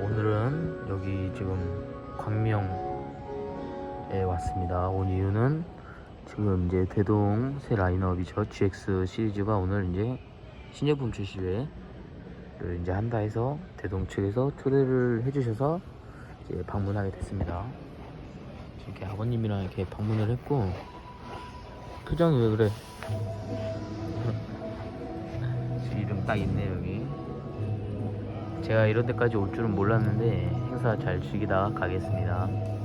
오늘은 여기 지금 광명에 왔습니다. 온 이유는 지금 이제 대동 새 라인업이죠. GX 시리즈가 오늘 이제 신제품 출시회를 이제 한다 해서 대동 측에서 초대를 해주셔서 이제 방문하게 됐습니다. 이렇게 아버님이랑 이렇게 방문을 했고 표정이 왜 그래? 제 이름 딱 있네 여기. 제가 이런 데까지 올 줄은 몰랐는데 행사 잘 즐기다 가겠습니다.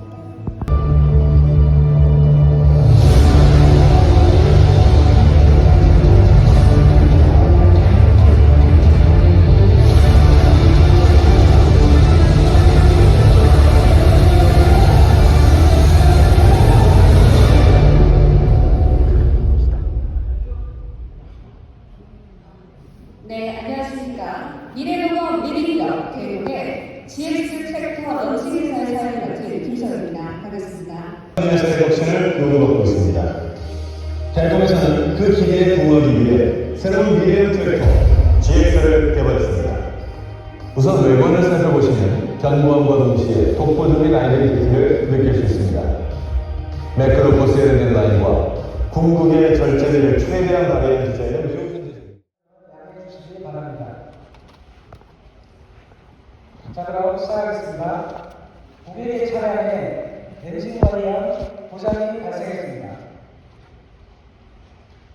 의 혁신을 요구받고 있습니다. 대동에서는 그 기대에 부응하기 위해 새로운 미래의 트랙터 GX를 개발했습니다. 우선 외관을 살펴보시면 견고함과 동시에 독보적인 아이덴티티를 느낄 수 있습니다. 매크로 보스 세련된 라인과 궁극의 절제를 최대한 주시기 바랍니다. 자 그럼 시작하겠습니다. 고객의 차량에 엔진 관련 고장이 발생했습니다.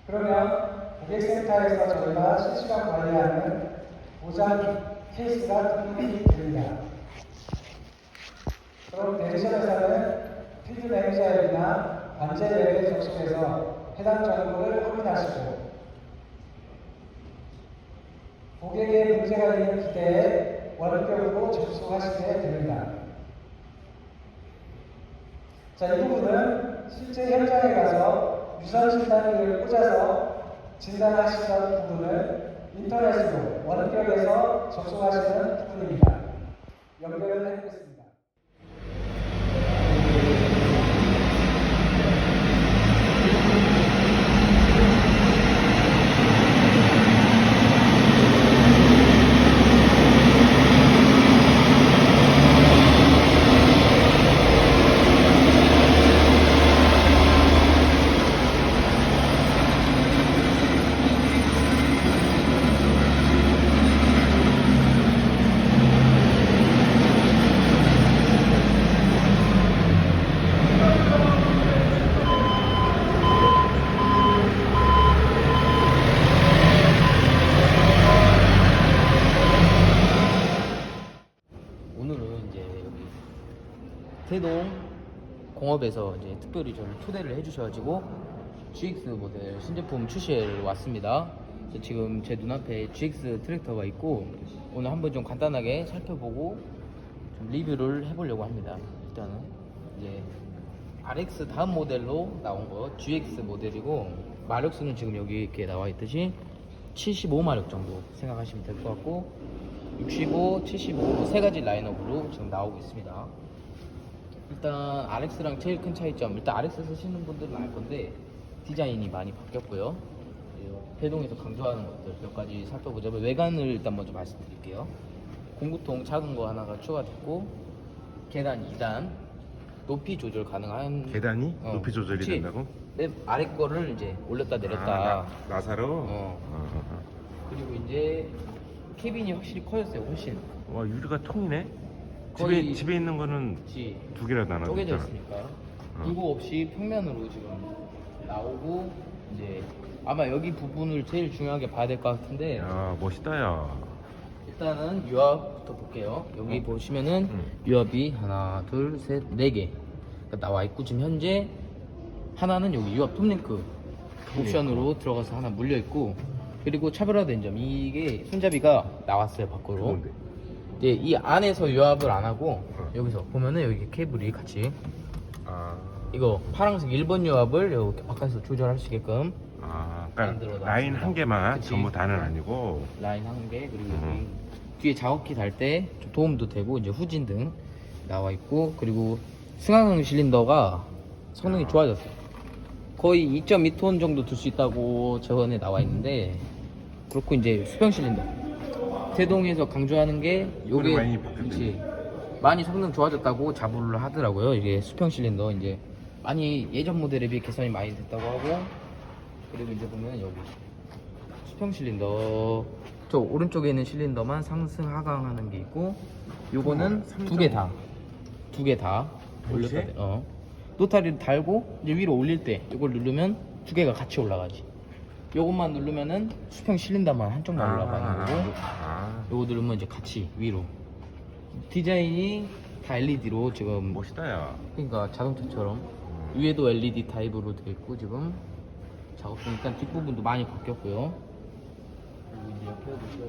그러면 고객센터에서 저희가 실시간 관리하는 고장 케이스가 등록이 됩니다. 그럼 대리점에서는 필드 매니저앱이나 관제 앱에 접속해서 해당 정보를 확인하시고 고객의 문제가 있는 기대에 원격으로 접속하시게 됩니다. 자, 이 부분은 실제 현장에 가서 유선 진단기를 꽂아서 진단하시던 부분을 인터넷으로 원격에서 접속하시는 부분입니다. 연결을 해보겠습니다. 오늘은 이제 여기 태동 공업에서 이제 특별히 저를 초대를 해주셔가지고 GX 모델 신제품 출시를 왔습니다. 그래서 지금 제 눈앞에 GX 트랙터가 있고 오늘 한번 좀 간단하게 살펴보고 좀 리뷰를 해보려고 합니다. 일단은 이제 RX 다음 모델로 나온 거 GX 모델이고 마력수는 지금 여기 이렇게 나와 있듯이 75마력 정도 생각하시면 될 것 같고 65, 75 세 가지 라인업으로 지금 나오고 있습니다. 일단 RX랑 제일 큰 차이점 일단 RX 쓰시는 분들은 알 건데 디자인이 많이 바뀌었고요. 대동에서 강조하는 것들 몇 가지 살펴보자면 외관을 일단 먼저 말씀드릴게요. 공구통 작은 거 하나가 추가됐고 계단 2단 높이 조절 가능한 계단이 어, 높이 조절이 그치? 된다고? 맨 아래 거를 이제 올렸다 내렸다 아, 나, 나사로? 어. 어, 어, 그리고 이제 캐빈이 확실히 커졌어요 훨씬 어. 와 유리가 통이네? 거의- 집에, 집에 있는 거는 그치. 두 개나 나눠 쪼개져 있으니까. 어. 굴곡 없이 평면으로 지금 나오고 이제 아마 여기 부분을 제일 중요하게 봐야 될 것 같은데 야 멋있다 야. 일단은 유압부터 볼게요. 여기 어. 보시면은 응. 유압이 하나 둘 셋 네개. 나와 있고 지금 현재 하나는 여기 유압 톱링크 옵션으로 들어가서 하나 물려 있고 그리고 차별화된 점 이게 손잡이가 나왔어요 밖으로. 그건데 이제 이 안에서 유압을 안 하고 어. 여기서 보면은 여기 케이블이 같이 아, 이거 파란색 1번 유압을 이렇게 바깥에서 조절할 수 있게끔 아 그러니까 라인 놨습니다. 한 개만 그치. 전부 다는 아니고 라인 한 개 그리고 음. 여기 뒤에 작업기 달 때 도움도 되고 이제 후진 등 나와 있고 그리고 승하강 실린더가 성능이 야. 좋아졌어요. 거의 2.2톤 정도 들 수 있다고 저번에 나와 있는데 그렇고 이제 수평 실린더 대동에서 강조하는 게 요게 많이. 그치. 많이 성능 좋아졌다고 자부를 하더라고요. 이게 수평 실린더 이제 많이 예전 모델에 비해 개선이 많이 됐다고 하고 그리고 이제 보면 여기 수평 실린더 저 오른쪽에 있는 실린더만 상승 하강하는 게 있고 요거는 삼두개 다 두 개 다 올렸다? 돼. 어 노타리를 달고 이제 위로 올릴 때 이걸 누르면 두 개가 같이 올라가지 요것만 누르면은 수평 실린더만 한쪽만 올라가는 거고. 아, 요거 누르면 이제 같이 위로. 디자인이 다 LED로 지금. 멋있다 야. 그러니까 자동차처럼. 음. 위에도 LED 타입으로 되어 있고 지금 작업 중이니까 뒷부분도 많이 바뀌었고요. 그리고 이제 옆에 보시면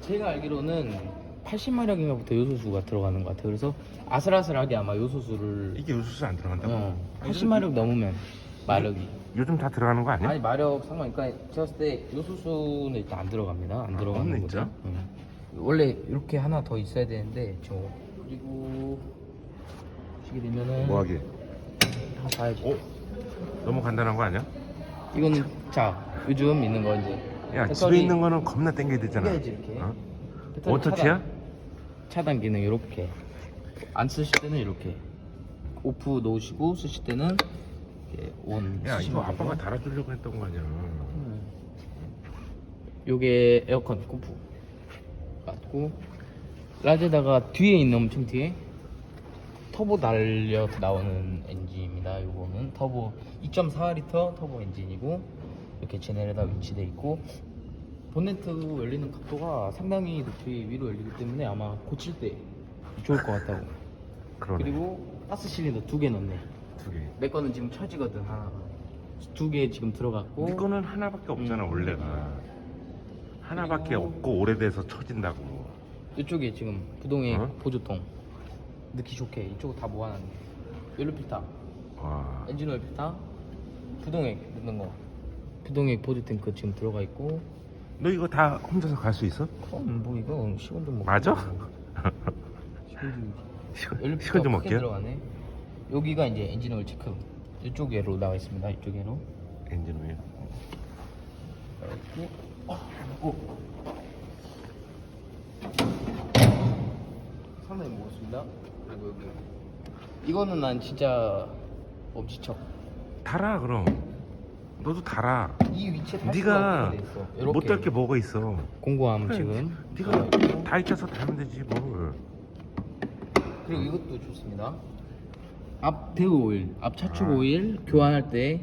제가 알기로는 80마력인가부터 요소수가 들어가는 것 같아요. 그래서 아슬아슬하게 아마 요소수를 이게 요소수 안 들어간다고? 어, 80마력 넘으면 마력이 요즘 다 들어가는 거 아니야? 아니 마력 상관 그러니까 봤을 때 요소수는 일단 안 들어갑니다 안 들어가는 없네, 거죠 진짜? 응. 원래 이렇게 하나 더 있어야 되는데 저 그리고 보시게 되면은 뭐하게? 다 봐야지 어? 너무 간단한 거 아니야? 이거는 자 요즘 있는 거 이제 야 배터리 집에 있는 거는 겁나 땡겨야 되잖아. 땡겨야지, 이렇게. 어? 배터리 어터치야? 차단, 차단 기능 이렇게 안 쓰실 때는 이렇게 오프 놓으시고 쓰실 때는 이렇게 온 야 이거 아빠가. 달아주려고 했던 거 아니야? 음. 요게 에어컨 콤프 맞고 라제다가 뒤에 있는 엄청 뒤에 터보 달려 나오는 엔진입니다. 요거는 터보 2.4L 터보 엔진이고 이렇게 제네레다 위치돼 있고 본네트 열리는 각도가 상당히 높이 위로 열리기 때문에 아마 고칠 때 좋을 것 같다고. 그러네. 그리고 가스 실린더 두 개 넣네. 두 개. 내 거는 지금 처지거든 하나가. 두 개 지금 들어갔고. 네 거는 하나밖에 없잖아 음. 원래가. 하나밖에 그리고- 없고 오래돼서 처진다고. 이쪽에 지금 부동액 어? 보조통 넣기 좋게 이쪽을 다 모아놨네 연료 필터 와. 엔진 오일 필터 부동액 넣는 거 부동액 보조 탱크 지금 들어가 있고 너 이거 다 혼자서 갈 수 있어? 그럼 뭐 이거 시간 좀 먹고 맞아? 시간 좀 시간, 연료 시간 좀 필터 크게 먹게. 들어가네 여기가 이제 엔진 오일 체크 이쪽 에로 나와 있습니다 이쪽 에로 엔진 오일. 이렇게 어, 오. 상당히 무겁습니다. 그리고 여기 이거는 난 진짜 엄지척. 달아 그럼. 너도 달아. 이 위치에 네가 못 달 게 뭐가 있어? 공고함 그래, 지금. 네가 다 있자서 달면 되지 뭘. 그리고 이것도 좋습니다. 앞 대우 오일, 앞 차축 아. 오일 교환할 때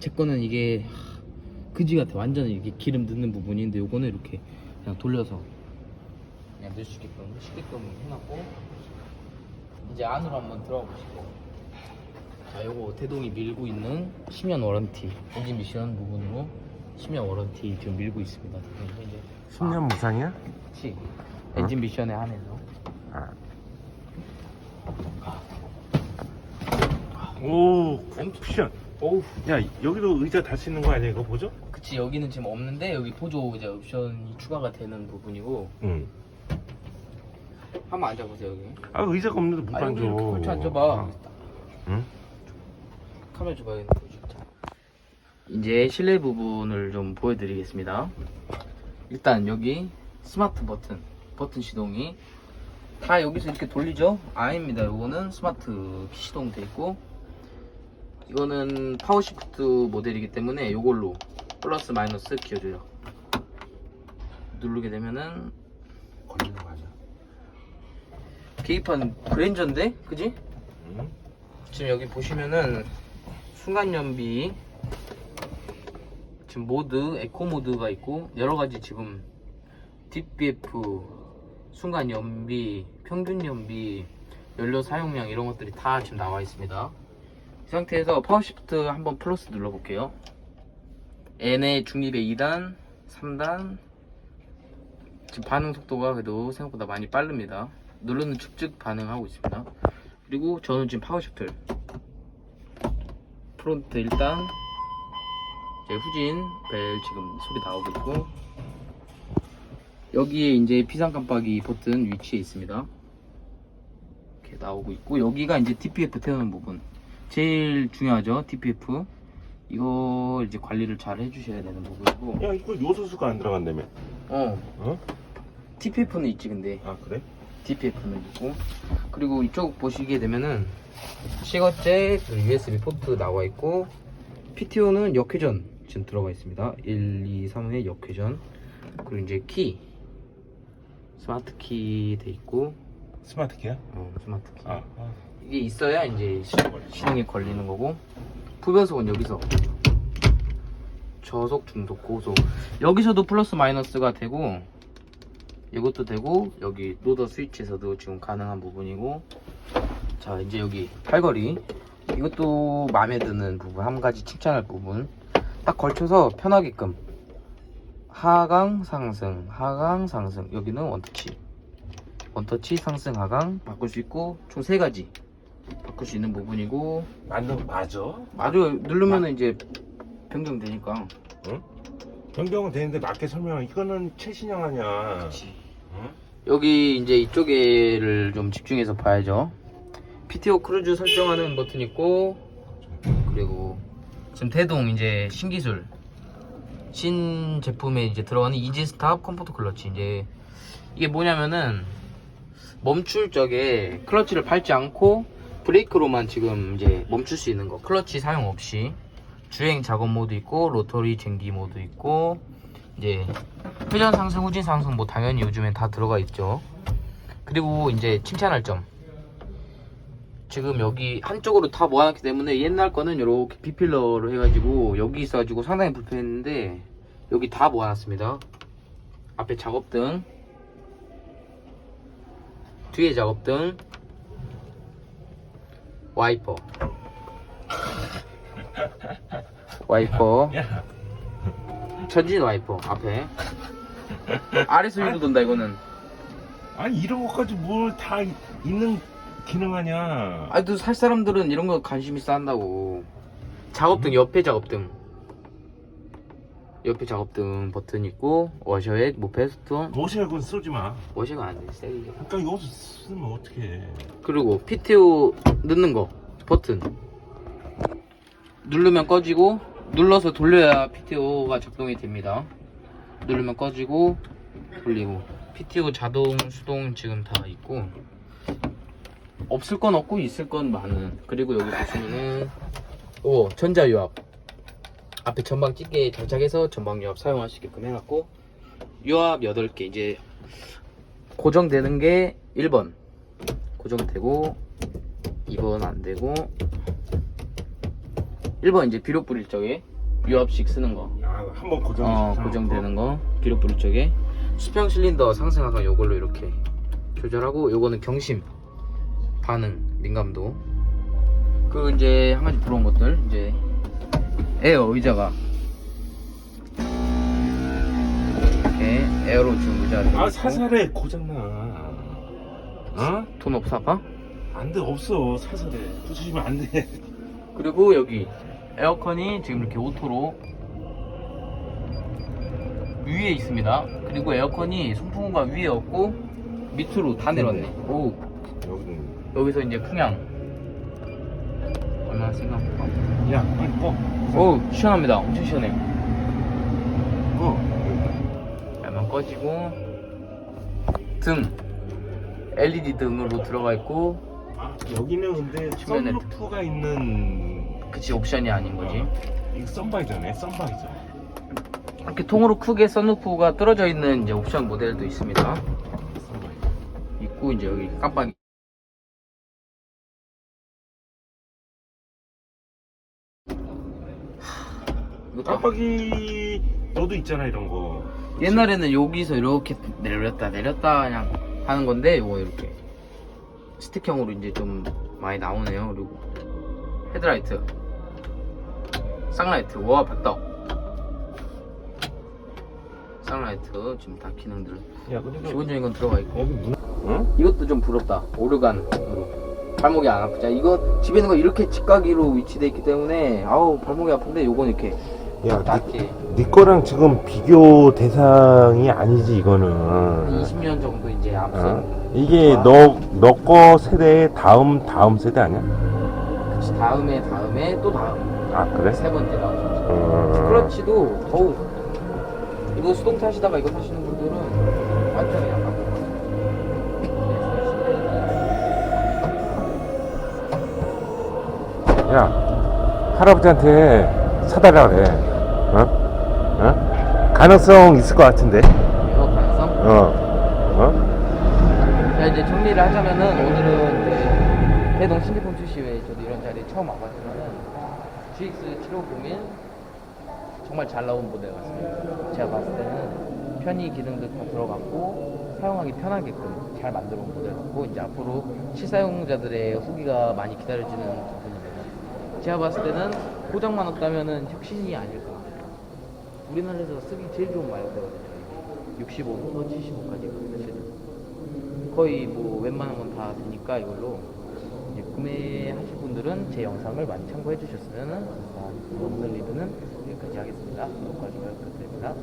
제 거는 이게 하, 그지 같아. 완전 이게 기름 넣는 부분인데 요거는 이렇게 그냥 돌려서 그냥 넣을 수 있게끔 쉽게끔 해놨고 이제 안으로 한번 들어가 보시고 자 요거 대동이 밀고 있는 10년 워런티 엔진 미션 부분으로 10년 워런티 지금 밀고 있습니다. 그래서 이제 10년 무상이야? 그치 엔진 미션에 한해서 아. 오, 쿠션. 오우 야, 여기도 의자 달수 있는 거 아니야? 이거 보죠? 그치 여기는 지금 없는데 여기 보조 이제 옵션이 추가가 되는 부분이고 응. 한번 앉아보세요 여기 아, 의자가 없는데 못 아 앉아. 여기 이렇게 펼쳐 앉아봐 아, 응? 카메라 줘봐야겠네 이제 실내 부분을 좀 보여드리겠습니다 일단 여기 스마트 버튼 버튼 시동이 다 여기서 이렇게 돌리죠? 아닙니다 요거는 스마트 키 시동 돼 있고 이거는 파워시프트 모델이기 때문에 요걸로 플러스 마이너스 키워줘요 누르게 되면은 걸리는 거 맞아. 계기판 그랜저인데? 그지? 응? 지금 여기 보시면은 순간 연비 지금 모드 에코 모드가 있고 여러 가지 지금 DPF 순간 연비 평균 연비 연료 사용량 이런 것들이 다 지금 나와 있습니다 이 상태에서 파워시프트 한번 플러스 눌러 볼게요. N의 중립의 2단 3단. 지금 반응 속도가 그래도 생각보다 많이 빠릅니다. 누르는 측즉 반응하고 있습니다. 그리고 저는 지금 파워시프트. 프론트 일단. 이제 후진 벨 지금 소리 나오고 있고. 여기에 이제 비상 깜빡이 버튼 위치에 있습니다. 이렇게 나오고 있고 여기가 이제 DPF 태우는 부분 제일 중요하죠 DPF 이거 이제 관리를 잘 해주셔야 되는 부분이고. 야 이거 요소수가 안 들어간다며. 어. 어? TPF는 있지 근데. 아 그래? DPF는 있고. 그리고 이쪽 보시게 되면은 시거잭 USB 포트 나와 있고 PTO는 역회전 지금 들어가 있습니다. 1, 2, 3회 역회전. 그리고 이제 키. 스마트 키 돼 있고. 스마트 키야? 어, 스마트 키. 아, 아. 이게 있어야 이제 시- 시동이 걸리는 거고 부변속은 여기서. 저속 중속 고속. 여기서도 플러스 마이너스가 되고 이것도 되고 여기 노더 스위치에서도 지금 가능한 부분이고. 자 이제 여기 팔걸이. 이것도 마음에 드는 부분 한 가지 칭찬할 부분. 딱 걸쳐서 편하게끔. 하강 상승 하강 상승. 여기는 원터치. 원터치 상승 하강. 바꿀 수 있고 총 세 가지 바꿀 수 있는 부분이고. 맞는 맞아? 아주 누르면은 이제 변경되니까. 변경은 되는데 맞게 설명하 이거는 최신형 아니야. 응? 여기 이제 이쪽에를 좀 집중해서 봐야죠. PTO 크루즈 설정하는 버튼 있고 그리고 지금 대동 이제 신기술. 신 제품에 이제 들어가는 이지 스탑 컴포트 클러치. 이제 이게 뭐냐면은 멈출 적에 클러치를 밟지 않고 브레이크로만 지금 이제 멈출 수 있는 거. 클러치 사용 없이. 주행 작업 모드 있고 로터리 쟁기 모드 있고 이제 회전 상승 후진 상승 뭐 당연히 요즘엔 다 들어가 있죠. 그리고 이제 칭찬할 점. 지금 여기 한쪽으로 다 모아놨기 때문에 옛날 거는 이렇게 비필러로 해가지고 여기 있어가지고 상당히 불편했는데 여기 다 모아놨습니다. 앞에 작업등 뒤에 작업등 와이퍼. 와이퍼? 전진 와이퍼 앞에. 아래서 위로 돈다 이거는. 아니 이런 것까지 뭘 다 있는 기능 아니야 아니 또 살 사람들은 이런 거 관심 있어 한다고. 작업등 옆에 작업등 옆에 작업등 버튼 있고 워셔액 뭐 베스톤 모시하고는 쓰지 마. 워셔가 안돼 세게 그러니까 여기서 쓰면 어떡해. 그리고 PTO 넣는 거 버튼. 누르면 꺼지고 눌러서 돌려야 PTO가 작동이 됩니다. 누르면 꺼지고 돌리고. PTO 자동 수동 지금 다 있고. 없을 건 없고 있을 건 많은. 그리고 여기 보시면은 오 전자유압 앞에 전방 찌개 장착해서 전방 유압 사용하시게끔 해놨고 유압 8개 이제 고정되는 게 1번. 고정되고 2번 안되고 1번 이제 비료 뿌릴 적에 유압식 쓰는 거. 아, 한번 고정 어, 고정되는 거. 비료 뿌릴 적에. 수평 실린더 상승 하강 요걸로 이렇게 조절하고 요거는 경심 반응 민감도. 그 이제 한 가지 부러운 것들 이제 에어 의자가 이렇게 에어로 지금 의자가 아. 사살에 고장나 어? 돈 없어 아빠? 안돼 없어 사살에 부수시면 안돼 그리고 여기 에어컨이 지금 이렇게 오토로 위에 있습니다. 그리고 에어컨이 송풍구가 위에 없고 밑으로 다 내렸네. 오 여기는 여기서 이제 풍향 생각할까? 야꺼오 시원합니다. 엄청 시원해. 꺼. 야만 꺼지고 등 LED 등으로 들어가 있고 아, 여기는 근데 측면에 썬루프가 있는 그치 옵션이 아닌 거지. 이거 썬바이저네 썬바이저 이렇게 통으로 크게 썬루프가 떨어져 있는 이제 옵션 모델도 있습니다. 썬바이저 있고 이제 여기 깜빡이 이것도 깜빡이 너도 있잖아 이런 거. 옛날에는 여기서 이렇게 내렸다 내렸다 그냥 하는 건데 이거 이렇게. 스틱형으로 이제 좀 많이 나오네요. 그리고 헤드라이트. 쌍라이트. 와 백덕 쌍라이트. 지금 다 기능들. 야 그리고 기본적인 건 들어가 있고. 여기 문 응? 이것도 좀 부럽다. 오르간으로. 발목이 안 아프자. 이거 집에 있는 거 이렇게 직각으로 위치돼 있기 때문에 아우 발목이 아픈데 요건 이렇게 야, 낮게 네 거랑 지금 비교 대상이 아니지 이거는. 20년 정도 이제 앞선 어? 이게 너 너 거 세대의 다음 다음 세대 아니야? 다음에 다음에 또 다음 아 그래? 세 번째 나오죠. 어. 클러치도 더욱 이거 수동 타시다가 이거 타시는 분들은 완전 그냥 바꿔. 야 할아버지한테 사달라 그래. 어? 어? 가능성 있을 것 같은데. 이거 가능성? 어. 어? 자 이제 정리를 하자면은 오늘은 이제 해동 신제품 출시 후에 저도 이런 자리에 처음 와봤지만은 GX 750인 정말 잘 나온 모델 같습니다. 제가 봤을 때는 편의 기능도 다 들어갔고 사용하기 편하게끔 잘 만들어 온 모델 같고 이제 앞으로 실사용자들의 후기가 많이 기다려지는 부분입니다. 제가 봤을 때는 고장만 없다면은 혁신이 아닐까. 우리나라에서 쓰기 제일 좋은 마이크거든요. 65부터 75까지 사실 거의 뭐 웬만한 건 다 되니까 이걸로 구매하실 분들은 제 영상을 많이 참고해 주셨으면 감사합니다. 오늘 리뷰는 여기까지 하겠습니다. 구독과 좋아요 부탁드립니다.